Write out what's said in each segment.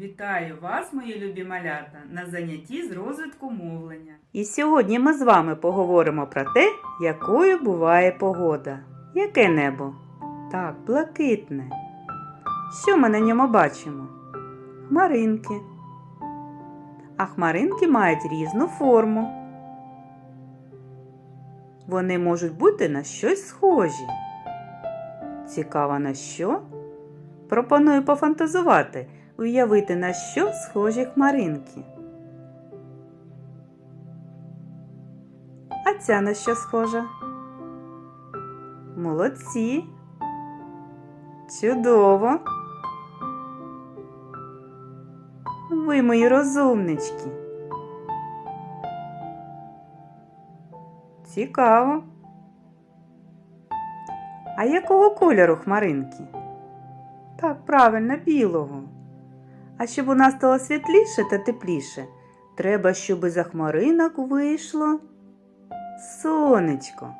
Вітаю вас, мої любі малята, на занятті з розвитку мовлення. І сьогодні ми з вами поговоримо про те, якою буває погода. Яке небо? Так, блакитне. Що ми на ньому бачимо? Хмаринки. А хмаринки мають різну форму. Вони можуть бути на щось схожі. Цікаво на що? Пропоную пофантазувати, уявити на що схожі хмаринки. А ця на що схожа? Молодці. Чудово. Ви мої розумнички. Цікаво. А якого кольору хмаринки? Так, правильно, білого. А щоб у нас стало світліше та тепліше, треба, щоб із-за хмаринок вийшло сонечко.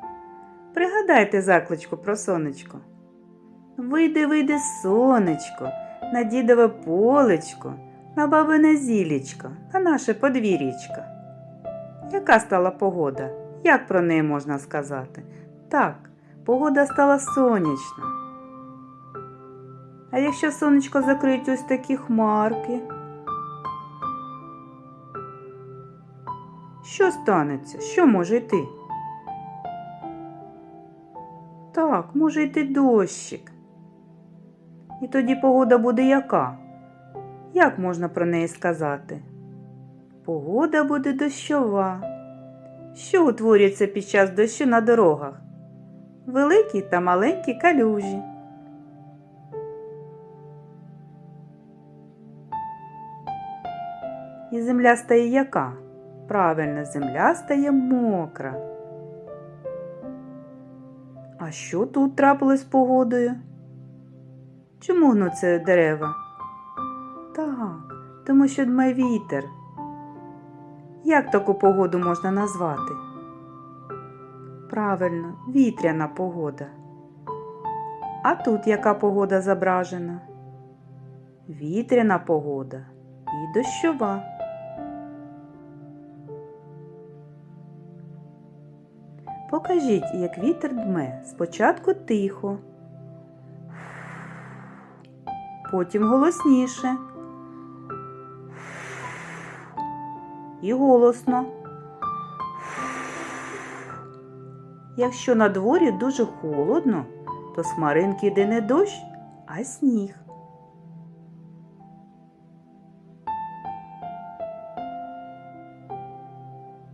Пригадайте закличку про сонечко. Вийди, вийди, сонечко, на дідове полечко, на бабине зілічко, на наше подвір'ячко. Яка стала погода? Як про неї можна сказати? Так, погода стала сонячна. А якщо сонечко закриють ось такі хмарки? Що станеться? Що може йти? Так, може йти дощик. І тоді погода буде яка? Як можна про неї сказати? Погода буде дощова. Що утворюється під час дощу на дорогах? Великі та маленькі калюжі. І земля стає яка? Правильно, земля стає мокра. А що тут трапилось з погодою? Чому гнуться дерева? Так, тому що дме вітер. Як таку погоду можна назвати? Правильно, вітряна погода. А тут яка погода зображена? Вітряна погода і дощова. Покажіть, як вітер дме. Спочатку тихо, потім голосніше. І голосно. Якщо на дворі дуже холодно, то з хмаринки йде не дощ, а сніг.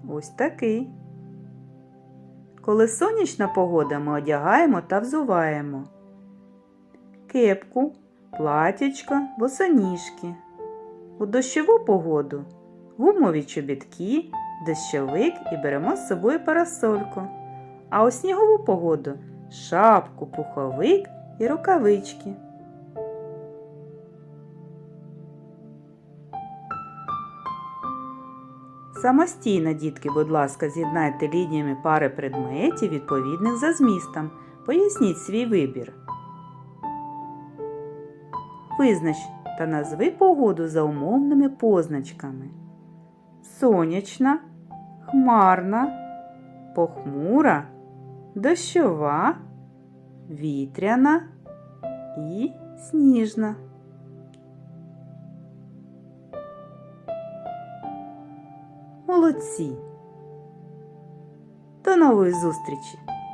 Ось такий. Коли сонячна погода, ми одягаємо та взуваємо кепку, платічка, босоніжки. У дощову погоду гумові чобітки, дощовик і беремо з собою парасольку. А у снігову погоду шапку, пуховик і рукавички. Самостійно, дітки, будь ласка, з'єднайте лініями пари предметів відповідних за змістом. Поясніть свій вибір. Визнач та назви погоду за умовними позначками. Сонячна, хмарна, похмура, дощова, вітряна і сніжна. Молодці! До нової зустрічі!